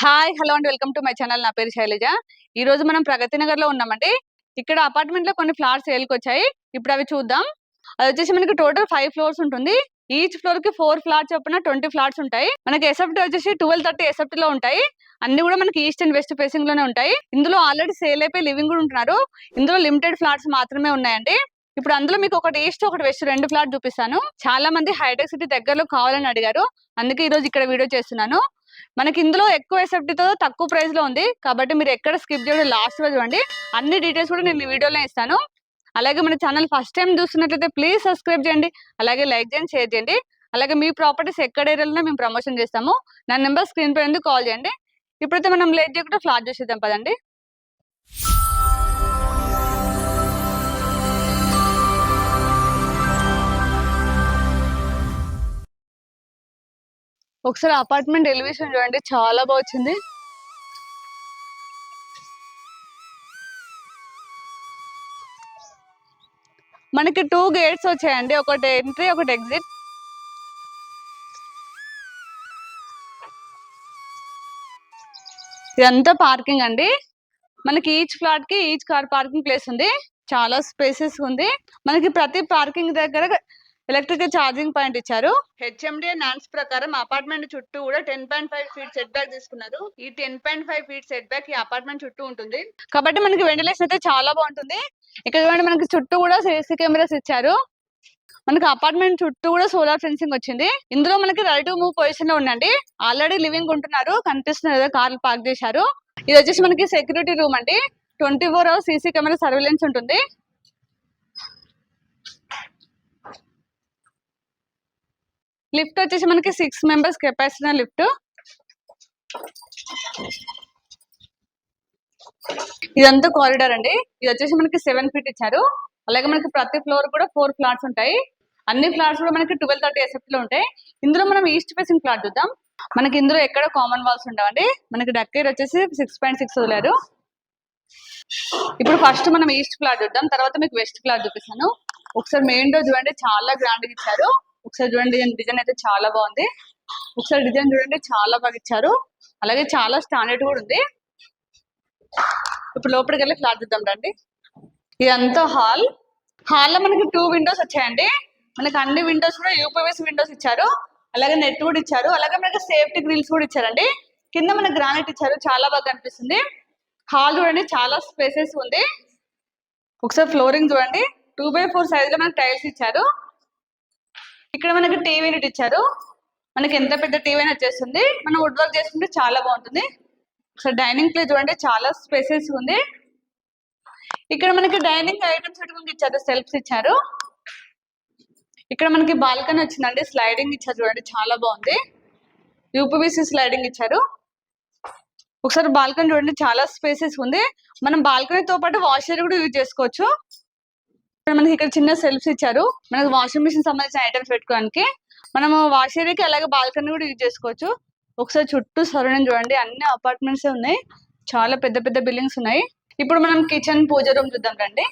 Hi hello and welcome to my channel. నా పేరు శైలజ. ఈ రోజు మనం ప్రగతి నగర్లో ఉన్నామండి. ఇక్కడ అపార్ట్మెంట్లో కొన్ని ఫ్లాట్స్ సేల్కి వచ్చాయి ఇప్పుడు అవి చూద్దాం. అది వచ్చేసి మనకి టోటల్ ఫైవ్ ఫ్లోర్స్ ఉంటుంది. ఈచ్ ఫ్లోర్కి ఫోర్ ఫ్లాట్స్ చొప్పున ట్వంటీ ఫ్లాట్స్ ఉంటాయి. మనకి ఎసెప్ట్ వచ్చేసి ట్వెల్వ్ థర్టీ ఎస్ఎఫ్టీ లో ఉంటాయి. అన్ని కూడా మనకి ఈస్ట్ అండ్ వెస్ట్ ఫేసింగ్లోనే ఉంటాయి. ఇందులో ఆల్రెడీ సేల్ అయిపోయి లివింగ్ కూడా ఉంటున్నారు. ఇందులో లిమిటెడ్ ఫ్లాట్స్ మాత్రమే ఉన్నాయండి. ఇప్పుడు అందులో మీకు ఒకటి ఈస్ట్ ఒకటి వెస్ట్ రెండు ఫ్లాట్ చూపిస్తాను. చాలా మంది హైటెక్ సిటీ దగ్గరలో కావాలని అడిగారు. అందుకే ఈ రోజు ఇక్కడ వీడియో చేస్తున్నాను. మనకి ఇందులో ఎక్కువ ఎసెప్టీతో తో తక్కువ ప్రైస్లో ఉంది. కాబట్టి మీరు ఎక్కడ స్కిప్ చేయడం లాస్ట్లో చూడండి. అన్ని డీటెయిల్స్ కూడా నేను ఈ వీడియోలో ఇస్తాను. అలాగే మన ఛానల్ ఫస్ట్ టైం చూస్తున్నట్లయితే ప్లీజ్ సబ్స్క్రైబ్ చేయండి. అలాగే లైక్ చేయండి షేర్ చేయండి. అలాగే మీ ప్రాపర్టీస్ ఎక్కడ ఏరియాలో మేము ప్రమోషన్ చేస్తాము. నా నెంబర్ స్క్రీన్ పై ఉంది. కాల్ చేయండి. ఇప్పుడైతే మనం లేట్ చేయకుండా ఫ్లాట్ చూసేద్దాం. పదండి. ఒకసారి అపార్ట్మెంట్ ఎలివేషన్ చూడండి చాలా బాగా వచ్చింది. మనకి టూ గేట్స్ వచ్చాయండి ఒకటి ఎంట్రీ ఒకటి ఎగ్జిట్ ఇదంతా పార్కింగ్ అండి. మనకి ఈచ్ ఫ్లాట్కి ఈచ్ కార్ పార్కింగ్ ప్లేస్ ఉంది. చాలా స్పేసెస్ ఉంది. మనకి ప్రతి పార్కింగ్ దగ్గర ఎలక్ట్రికల్ ఛార్జింగ్ పాయింట్ ఇచ్చారు. హెచ్ఎండి నాన్స్ ప్రకారం అపార్ట్మెంట్ చుట్టూ కూడా ten point five feet set back తీసుకున్నారు. ఈ ten point five feet set back ఈ అపార్ట్మెంట్ చుట్టూ ఉంటుంది. కాబట్టి మనకి వెంటిలేషన్ అయితే చాలా బాగుంటుంది. ఇక్కడ చూడండి మనకి చుట్టూ కూడా సీసీ కెమెరాస్ ఇచ్చారు. మనకి అపార్ట్మెంట్ చుట్టూ కూడా సోలార్ ఫెన్సింగ్ వచ్చింది. ఇందులో మనకి రెడీ టు మూవ్ పొజిషన్లో ఉండండి ఆల్రెడీ లివింగ్ ఉంటున్నారు. కనిపిస్తున్నారు కదా కార్లు పార్క్ చేశారు. ఇది వచ్చేసి మనకి సెక్యూరిటీ రూమ్ అండి. Twenty four hours CC camera surveillance ఉంటుంది. లిఫ్ట్ వచ్చేసి మనకి సిక్స్ మెంబర్స్ కెపాసిటీ లిఫ్ట్ ఇదంతా కారిడార్ అండి. ఇది వచ్చేసి మనకి సెవెన్ ఫీట్ ఇచ్చారు. అలాగే మనకి ప్రతి ఫ్లోర్ కూడా ఫోర్ ఫ్లాట్స్ ఉంటాయి. అన్ని ఫ్లాట్స్ కూడా మనకి ట్వెల్వ్ థర్టీ ఎస్ఎఫ్ట్లో ఉంటాయి. ఇందులో మనం ఈస్ట్ ఫేసింగ్ ఫ్లాట్ చూద్దాం. మనకి ఇందులో ఎక్కడ కామన్ వాల్స్ ఉండవండి. మనకి డక్కేర్ వచ్చేసి సిక్స్ పాయింట్ సిక్స్ వదిలేరు. ఇప్పుడు ఫస్ట్ మనం ఈస్ట్ ఫ్లాట్ చూద్దాం. తర్వాత మీకు వెస్ట్ ఫ్లాట్ చూపిస్తాను. ఒకసారి మెయిన్ డోర్ చూడండి. చాలా గ్రాండ్గా ఇచ్చారు. ఒకసారి చూడండి డిజైన్ అయితే చాలా బాగుంది. ఒకసారి డిజైన్ చూడండి చాలా బాగా ఇచ్చారు. అలాగే చాలా స్టాండర్డ్ కూడా ఉంది. ఇప్పుడు లోపలికి వెళ్ళి ఫ్లాట్ చూద్దాం రండి. ఇదంతా హాల్. హాల్లో మనకి టూ విండోస్ వచ్చాయండి. మనకి అన్ని విండోస్ కూడా యూపీఎస్ విండోస్ ఇచ్చారు. అలాగే నెట్ కూడా ఇచ్చారు. అలాగే మనకి సేఫ్టీ గ్రిల్స్ కూడా ఇచ్చారండి. కింద మనకి గ్రానైట్ ఇచ్చారు. చాలా బాగా కనిపిస్తుంది. హాల్ చూడండి చాలా స్పేసెస్ ఉంది. ఒకసారి ఫ్లోరింగ్ చూడండి. టూ బై ఫోర్ సైజ్లో మనకి టైల్స్ ఇచ్చారు. ఇక్కడ మనకి టీవీ యూనిట్ ఇచ్చారు. మనకి ఎంత పెద్ద టీవీ అయినా వచ్చేస్తుంది. మనం వుడ్ వర్క్ చేసుకుంటే చాలా బాగుంటుంది. ఒకసారి డైనింగ్ ప్లేస్ చూడండి చాలా స్పేసెస్ ఉంది. ఇక్కడ మనకి డైనింగ్ ఐటమ్స్ ఇచ్చారు సెల్ఫ్స్ ఇచ్చారు. ఇక్కడ మనకి బాల్కనీ వచ్చిందండి స్లైడింగ్ ఇచ్చారు చూడండి చాలా బాగుంది. యూపీబీసీ స్లైడింగ్ ఇచ్చారు. ఒకసారి బాల్కనీ చూడండి చాలా స్పేసెస్ ఉంది. మనం బాల్కనీతో పాటు వాషర్ కూడా యూజ్ చేసుకోవచ్చు. మనకి ఇక్కడ చిన్న సెల్ఫ్స్ ఇచ్చారు. మనకి వాషింగ్ మిషన్ సంబంధించిన ఐటమ్స్ పెట్టుకోవడానికి. మనము వాషర్కి అలాగే బాల్కనీ కూడా యూజ్ చేసుకోవచ్చు. ఒకసారి చుట్టూ సరౌండింగ్ చూడండి. అన్ని అపార్ట్మెంట్స్ ఉన్నాయి. చాలా పెద్ద పెద్ద బిల్డింగ్స్ ఉన్నాయి. ఇప్పుడు మనం కిచెన్ పూజ రూమ్ చూద్దాం రండి.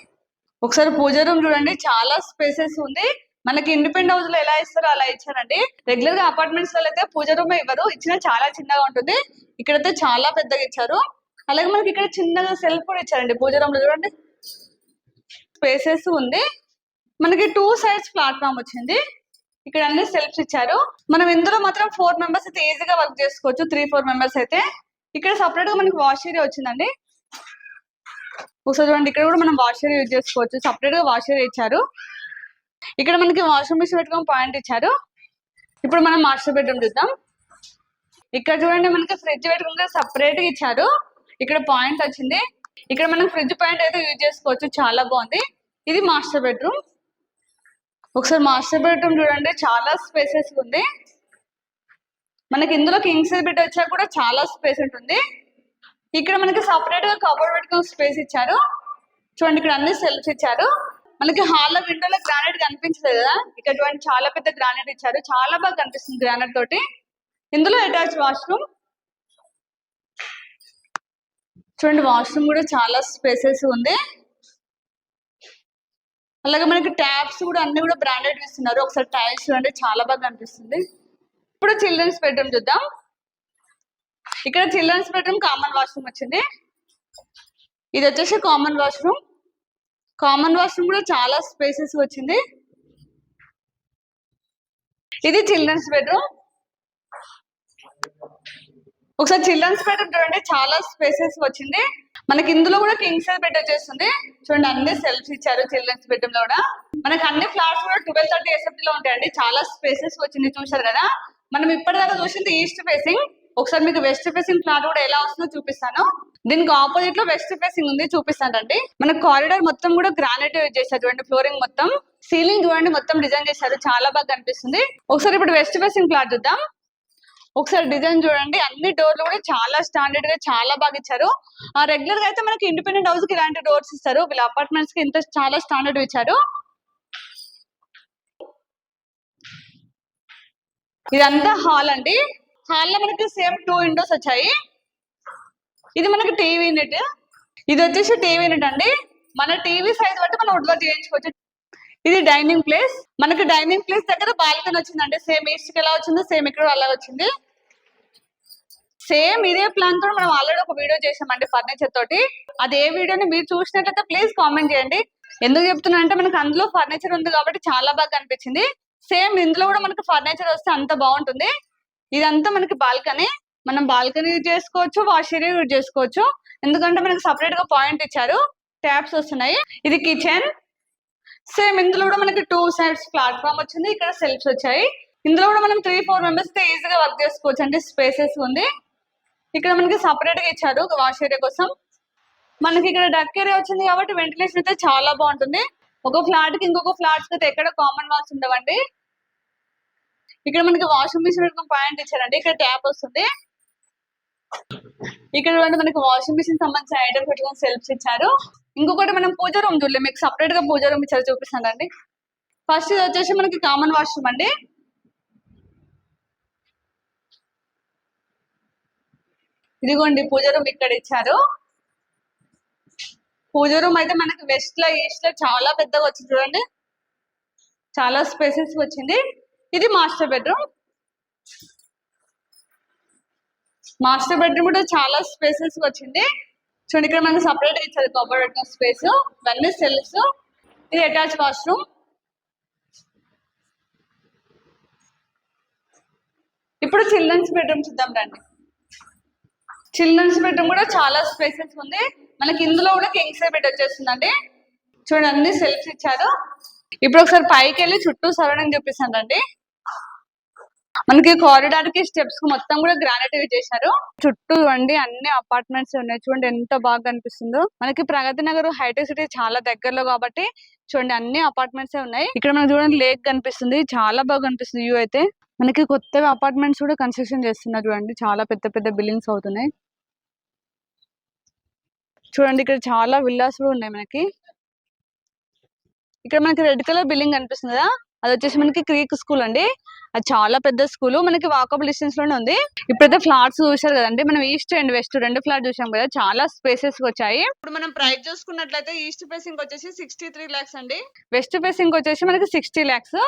ఒకసారి పూజ రూమ్ చూడండి. చాలా స్పేసెస్ ఉంది. మనకి ఇండిపెండెంట్ హౌస్లో ఎలా ఇస్తారో అలా ఇచ్చారండి. రెగ్యులర్గా అపార్ట్మెంట్స్లో అయితే పూజ రూమ్ ఇవ్వరు. ఇచ్చిన చాలా చిన్నగా ఉంటుంది. ఇక్కడైతే చాలా పెద్దగా ఇచ్చారు. అలాగే మనకి ఇక్కడ చిన్నగా సెల్ఫ్ కూడా ఇచ్చారండి పూజ రూమ్లో చూడండి. స్పేసెస్ ఉంది. మనకి టూ సైడ్స్ ప్లాట్ఫామ్ వచ్చింది. ఇక్కడ అన్ని సెల్ఫ్స్ ఇచ్చారు. మనం ఇందులో మాత్రం ఫోర్ మెంబర్స్ అయితే ఈజీగా వర్క్ చేసుకోవచ్చు. త్రీ ఫోర్ మెంబర్స్ అయితే. ఇక్కడ సపరేట్గా మనకి వాష్ ఏరియా వచ్చిందండి. ఒకసారి చూడండి ఇక్కడ కూడా మనం వాష్ ఏరియా యూజ్ చేసుకోవచ్చు. సపరేట్గా వాష్ ఏరియా ఇచ్చారు. ఇక్కడ మనకి వాషింగ్ మిషన్ పెట్టుకొని పాయింట్ ఇచ్చారు. ఇప్పుడు మనం మాస్టర్ బెడ్రూమ్ చూద్దాం. ఇక్కడ చూడండి మనకి ఫ్రిడ్జ్ పెట్టుకుంటే సపరేట్గా ఇచ్చారు. ఇక్కడ పాయింట్ వచ్చింది. ఇక్కడ మనం ఫ్రిడ్జ్ పాయింట్ అయితే యూజ్ చేసుకోవచ్చు. చాలా బాగుంది. ఇది మాస్టర్ బెడ్రూమ్. ఒకసారి మాస్టర్ బెడ్రూమ్ చూడండి. చాలా స్పేసెస్ ఉంది. మనకి ఇందులో కింగ్ సైజ్ బెడ్ వచ్చా కూడా చాలా స్పేస్ ఉంటుంది. ఇక్కడ మనకి సపరేట్గా కబోర్డ్ పెట్టుకుని స్పేస్ ఇచ్చారు. చూడండి ఇక్కడ అన్ని సెల్ఫ్స్ ఇచ్చారు. మనకి హాల్లో విండోలో గ్రానైట్ కనిపించలేదు కదా? ఇక్కడ చూడండి చాలా పెద్ద గ్రానైట్ ఇచ్చారు. చాలా బాగా కనిపిస్తుంది గ్రానైట్ తోటి. ఇందులో అటాచ్ వాష్రూమ్ చూడండి వాష్రూమ్ కూడా చాలా స్పేసెస్ ఉంది. అలాగే మనకి ట్యాబ్స్ కూడా అన్ని కూడా బ్రాండెడ్ ఇస్తున్నారు. ఒకసారి టైల్స్ చూడండి చాలా బాగా కనిపిస్తుంది. ఇప్పుడు చిల్డ్రన్స్ బెడ్రూమ్ చూద్దాం. ఇక్కడ చిల్డ్రన్స్ బెడ్రూమ్ కామన్ వాష్రూమ్ వచ్చింది. ఇది వచ్చేసి కామన్ వాష్రూమ్ కామన్ వాష్రూమ్ కూడా చాలా స్పేసెస్ వచ్చింది. ఇది చిల్డ్రన్స్ బెడ్రూమ్ ఒకసారి చిల్డ్రన్స్ బెడ్రూమ్ చూడండి చాలా స్పేసెస్ వచ్చింది. మనకి ఇందులో కూడా కింగ్ సైజ్ బెడ్ వచ్చేస్తుంది. చూడండి అన్ని సెల్ఫ్స్ ఇచ్చారు చిల్డ్రన్స్ బెడ్రూమ్లో కూడా. మనకి అన్ని ఫ్లాట్స్ కూడా ట్వెల్వ్ థర్టీ ఎస్ఎఫ్టీ లో ఉంటాయండి. చాలా స్పేసెస్ వచ్చింది చూసారు కదా? మనం ఇప్పటిదాకా చూసింది ఈస్ట్ ఫేసింగ్ ఒకసారి మీకు వెస్ట్ ఫేసింగ్ ఫ్లాట్ కూడా ఎలా వస్తుందో చూపిస్తాను. దీనికి ఆపోజిట్లో వెస్ట్ ఫేసింగ్ ఉంది చూపిస్తానండి. మన కారిడార్ మొత్తం కూడా గ్రానైట్ యూజ్ చేశారు. చూడండి ఫ్లోరింగ్ మొత్తం. సీలింగ్ చూడండి మొత్తం డిజైన్ చేశారు. చాలా బాగా కనిపిస్తుంది. ఒకసారి ఇప్పుడు వెస్ట్ ఫేసింగ్ ఫ్లాట్ చూద్దాం. ఒకసారి డిజైన్ చూడండి. అన్ని డోర్లు కూడా చాలా స్టాండర్డ్గా చాలా బాగా ఇచ్చారు. ఆ రెగ్యులర్గా అయితే మనకి ఇండిపెండెంట్ హౌస్కి ఇలాంటి డోర్స్ ఇస్తారు. వీళ్ళ అపార్ట్మెంట్స్కి ఇంత చాలా స్టాండర్డ్ ఇచ్చారు. ఇదంతా హాల్ అండి. హాల్లో మనకి సేమ్ టూ విండోస్ వచ్చాయి. ఇది మనకి టీవీ యూనిట్ ఇది వచ్చేసి టీవీ యూనిట్ అండి. మన టీవీ సైజ్ బట్టి మనం ఉడ్వర్క్ చేయించుకోవచ్చు. ఇది డైనింగ్ ప్లేస్ మనకి డైనింగ్ ప్లేస్ దగ్గర బాల్కనీ వచ్చిందండి. సేమ్ ఈస్ట్కి ఎలా వచ్చిందో సేమ్ ఇక్కడ అలా వచ్చింది. సేమ్ ఇదే ప్లాన్తో మనం ఆల్రెడీ ఒక వీడియో చేసామండి ఫర్నిచర్ తోటి. అది ఏ వీడియోని మీరు చూసినట్లయితే ప్లీజ్ కామెంట్ చేయండి. ఎందుకు చెప్తున్నా అంటే మనకి అందులో ఫర్నిచర్ ఉంది కాబట్టి చాలా బాగా కనిపించింది. సేమ్ ఇందులో కూడా మనకి ఫర్నిచర్ వస్తే అంత బాగుంటుంది. ఇదంతా మనకి బాల్కనీ మనం బాల్కనీ యూజ్ చేసుకోవచ్చు వాష్ ఏరియా యూజ్ చేసుకోవచ్చు. ఎందుకంటే మనకి సపరేట్గా పాయింట్ ఇచ్చారు. ట్యాప్స్ వస్తున్నాయి. ఇది కిచెన్ సేమ్ ఇందులో కూడా మనకి టూ సైడ్స్ ప్లాట్ఫామ్ వచ్చింది. ఇక్కడ సెల్ఫ్స్ వచ్చాయి. ఇందులో కూడా మనం త్రీ ఫోర్ మెంబర్స్ ఈజీగా వర్క్ చేసుకోవచ్చు అంటే స్పేసెస్ ఉంది. ఇక్కడ మనకి సపరేట్గా ఇచ్చారు వాష్ ఏరియా కోసం. మనకి ఇక్కడ డక్ ఏరియా వచ్చింది కాబట్టి వెంటిలేషన్ అయితే చాలా బాగుంటుంది. ఒక ఫ్లాట్కి ఇంకొక ఫ్లాట్స్ అయితే ఎక్కడ కామన్ వాల్స్ ఉండవండి. ఇక్కడ మనకి వాషింగ్ మిషన్ పాయింట్ ఇచ్చారండి. ఇక్కడ ట్యాప్ వస్తుంది. ఇక్కడ మనకి వాషింగ్ మిషన్ సంబంధించిన ఐటమ్ పెట్టుకొని సెల్ఫ్స్ ఇచ్చారు. ఇంకొకటి మనం పూజ రూమ్ చూడలేదు. మీకు సపరేట్గా పూజ రూమ్ ఇచ్చారు చూపిస్తానండి. ఫస్ట్ ఇది వచ్చేసి మనకి కామన్ వాష్రూమ్ అండి. ఇదిగోండి పూజ రూమ్ ఇక్కడ ఇచ్చారు. పూజ రూమ్ అయితే మనకి వెస్ట్లో ఈస్ట్లో చాలా పెద్దగా వచ్చింది చూడండి. చాలా స్పేసెస్ వచ్చింది. ఇది మాస్టర్ బెడ్రూమ్ మాస్టర్ బెడ్రూమ్ కూడా చాలా స్పేసెస్ వచ్చింది. చూడండి ఇక్కడ మనకి సపరేట్ ఇచ్చారు కబోర్డ్ పెట్టిన స్పేస్ ఇవన్నీ సెల్స్ ఇది అటాచ్ వాష్రూమ్ ఇప్పుడు చిల్డ్రన్స్ బెడ్రూమ్ చూద్దాం రండి. చిల్డ్రన్స్ బెడ్రూమ్ కూడా చాలా స్పేసెస్ ఉంది. మనకి ఇందులో కూడా కింగ్ సైజ్ బెడ్ వచ్చేస్తుందండి. చూడండి అన్ని సెల్ఫ్స్ ఇచ్చారు. ఇప్పుడు ఒకసారి పైకి వెళ్ళి చుట్టూ సరౌండింగ్ చూపిస్తానండి. మనకి కారిడార్కి స్టెప్స్ మొత్తం కూడా గ్రానైట్ చేశారు. చుట్టూ అండి అన్ని అపార్ట్మెంట్స్ ఉన్నాయి. చూడండి ఎంత బాగా కనిపిస్తుందో. మనకి ప్రగతి నగర్ హైటెక్ సిటీ చాలా దగ్గరలో కాబట్టి చూడండి అన్ని అపార్ట్మెంట్స్ ఉన్నాయి. ఇక్కడ మనకు చూడండి లేక్ కనిపిస్తుంది. చాలా బాగా కనిపిస్తుంది వ్యూ అయితే. మనకి కొత్తవి అపార్ట్మెంట్స్ కూడా కన్స్ట్రక్షన్ చేస్తున్నారు చూడండి. చాలా పెద్ద పెద్ద బిల్డింగ్స్ అవుతున్నాయి. చూడండి ఇక్కడ చాలా విల్లాస్ కూడా ఉన్నాయి మనకి. ఇక్కడ మనకి రెడ్ కలర్ బిల్డింగ్ కనిపిస్తుంది కదా అది వచ్చేసి మనకి క్రీక్ స్కూల్ అండి. అది చాలా పెద్ద స్కూల్ మనకి వాకబుల్ డిస్టెన్స్లోనే ఉంది. ఇప్పుడైతే ఫ్లాట్స్ చూసారు కదండి మనం ఈస్ట్ అండ్ వెస్ట్ రెండు ఫ్లాట్ చూసాం కదా చాలా స్పేసెస్ వచ్చాయి. ఇప్పుడు మనం ప్రైస్ చూసుకున్నట్లయితే ఈస్ట్ ఫేసింగ్ వచ్చేసి సిక్స్టీ త్రీ లాక్స్ అండి. వెస్ట్ ఫేసింగ్ వచ్చేసి మనకి సిక్స్టీ లాక్స్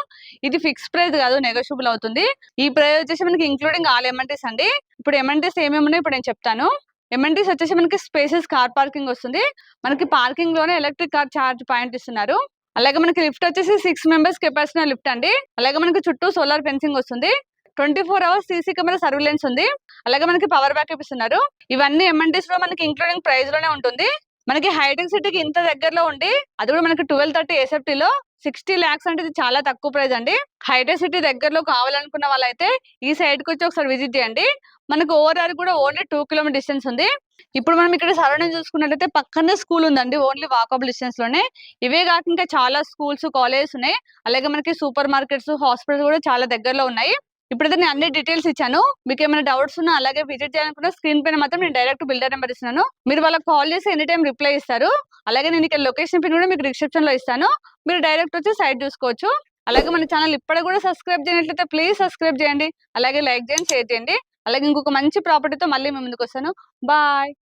ఇది ఫిక్స్ ప్రైస్ కాదు నెగోషియబుల్ అవుతుంది. ఈ ప్రైస్ వచ్చేసి మనకి ఇంక్లూడింగ్ ఆల్ ఎమ్ఎన్టీస్ అండి. ఇప్పుడు ఎమ్ఎన్టీస్ ఏమేమి ఉన్నాయో ఇప్పుడు నేను చెప్తాను. ఎమ్ఎన్టీస్ వచ్చేసి మనకి స్పేసెస్ కార్ పార్కింగ్ వస్తుంది. మనకి పార్కింగ్లోనే ఎలక్ట్రిక్ కార్ చార్జ్ పాయింట్ ఇస్తున్నారు. అలాగే మనకి లిఫ్ట్ వచ్చేసి సిక్స్ మెంబర్స్ కెపాసిటీ లిఫ్ట్ అండి. అలాగే మనకి చుట్టూ సోలార్ ఫెన్సింగ్ వస్తుంది. Twenty four hours CC camera surveillance ఉంది. అలాగే మనకి పవర్ బ్యాకప్ ఇస్తున్నారు. ఇవన్నీ ఎంఎన్టీస్లో మనకి ఇంక్లూడింగ్ ప్రైస్లోనే ఉంటుంది. మనకి హైటెక్ సిటీకి ఇంత దగ్గరలో ఉండి అది కూడా మనకి ట్వెల్వ్ థర్టీ ఎస్ఎఫ్టీ లో సిక్స్టీ ల్యాక్స్ అంటే ఇది చాలా తక్కువ ప్రైస్ అండి. హైటెక్ సిటీ దగ్గరలో కావాలనుకున్న వాళ్ళైతే ఈ సైడ్కి వచ్చి ఒకసారి విజిట్ చేయండి. మనకు ఓవరాల్ కూడా ఓన్లీ టూ కిలోమీటర్ డిస్టెన్స్ ఉంది. ఇప్పుడు మనం ఇక్కడ సరౌండింగ్ చూసుకున్నట్లయితే పక్కనే స్కూల్ ఉందండి ఓన్లీ వాకబుల్ డిస్టెన్స్లోనే. ఇవే కాక ఇంకా చాలా స్కూల్స్ కాలేజెస్ ఉన్నాయి. అలాగే మనకి సూపర్ మార్కెట్స్ హాస్పిటల్స్ కూడా చాలా దగ్గరలో ఉన్నాయి. ఇప్పుడైతే నేను అన్ని డీటెయిల్స్ ఇచ్చాను. మీకు ఏమైనా డౌట్స్ ఉన్నా అలాగే విజిట్ చేయాలనుకున్న స్క్రీన్ పైన మాత్రం నేను డైరెక్ట్ బిల్డర్ నెంబర్ ఇస్తున్నాను. మీరు వాళ్ళకి కాల్ చేసి ఎనీ టైం రిప్లై ఇస్తారు. అలాగే నేను ఇక్కడ లొకేషన్ పిన్ కూడా మీకు డిస్క్రిప్షన్లో ఇస్తాను. మీరు డైరెక్ట్ వచ్చి సైట్ చూసుకోవచ్చు. అలాగే మన ఛానల్ ఇప్పటికి కూడా సబ్స్క్రైబ్ చేయనట్లయితే ప్లీజ్ సబ్స్క్రైబ్ చేయండి. అలాగే లైక్ చేయండి షేర్ చేయండి. అలాగే ఇంకొక మంచి ప్రాపర్టీతో మళ్ళీ మేము ముందుకు వస్తాను బాయ్